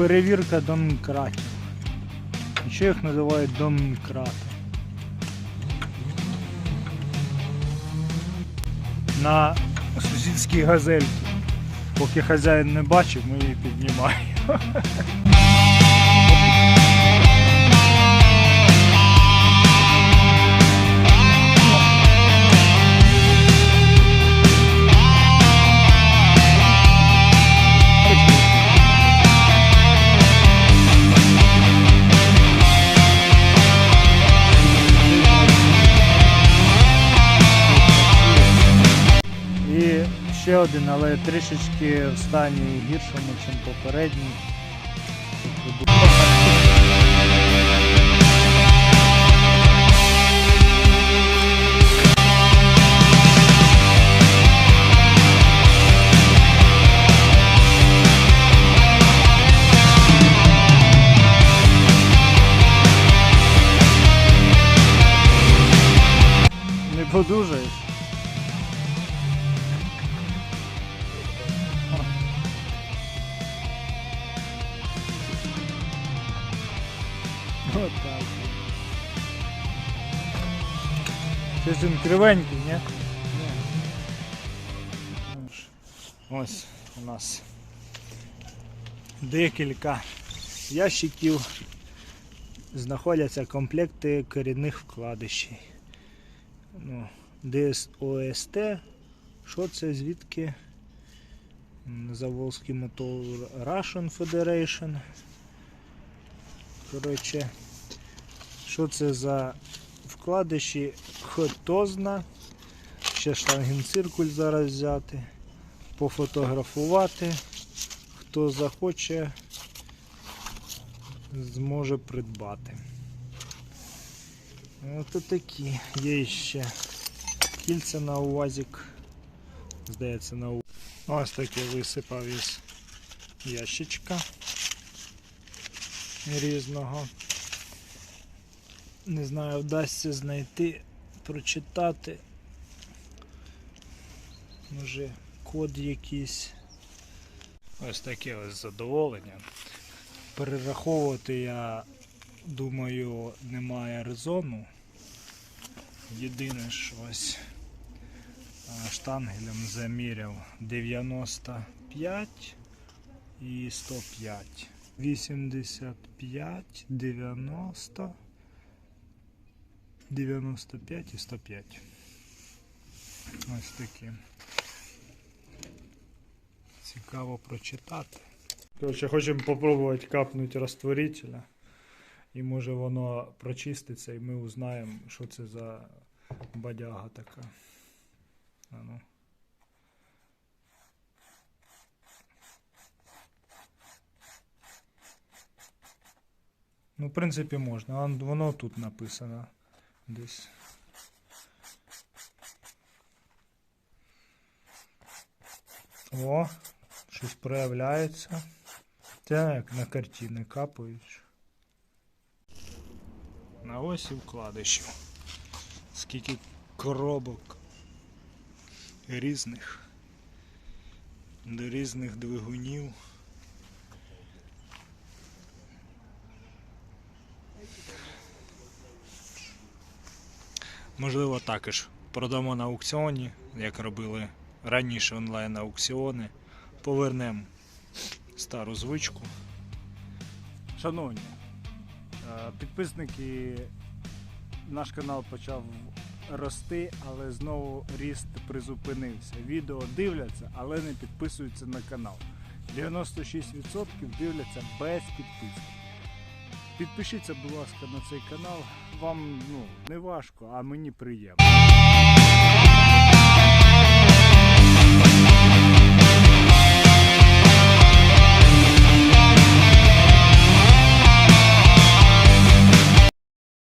перевірка домкратів. Ще їх називають домкрати. На сусідській газельці. Поки хазяїн не бачив, ми її піднімаємо. один, але трішечки в стані гіршому, ніж попередній. Не подужаєш? Вот так. Щось він кривенький, ні? Ось у нас декілька ящиків знаходяться комплекти корінних вкладишів. Ну, ДСОСТ. Що це звідки? М, Заволзький мотор Russian Federation. Коротше, що це за вкладиші? Хто зна. Ще штангенциркуль зараз взяти, пофотографувати. Хто захоче, зможе придбати. Ось такі. Є ще кільця на УАЗик. Здається, на УАЗик. Ось таке висипав із ящичка різного. Не знаю, вдасться знайти, прочитати. Може код якийсь. Ось таке ось задоволення. Перераховувати я думаю немає резону. Єдине що ось штангелем заміряв 95 і 105. 85, 90, 95 і 105. Ось такі. Цікаво прочитати. Коротше, хочемо попробувати капнути розтворителя. І може воно прочиститься, і ми узнаємо, що це за бадяга така. А ну. Ну, в принципі, можна. Воно тут написано десь. О, щось проявляється. Це як на картини капають. На ось і вкладишів. Скільки коробок різних. До різних двигунів. Можливо, також продамо на аукціоні, як робили раніше онлайн аукціони. Повернемо стару звичку. Шановні, е, підписники, наш канал почав рости, але знову ріст призупинився. Відео дивляться, але не підписуються на канал. 96% дивляться без підписки. Підпишіться, будь ласка, на цей канал. Вам ну, не важко, а мені приємно.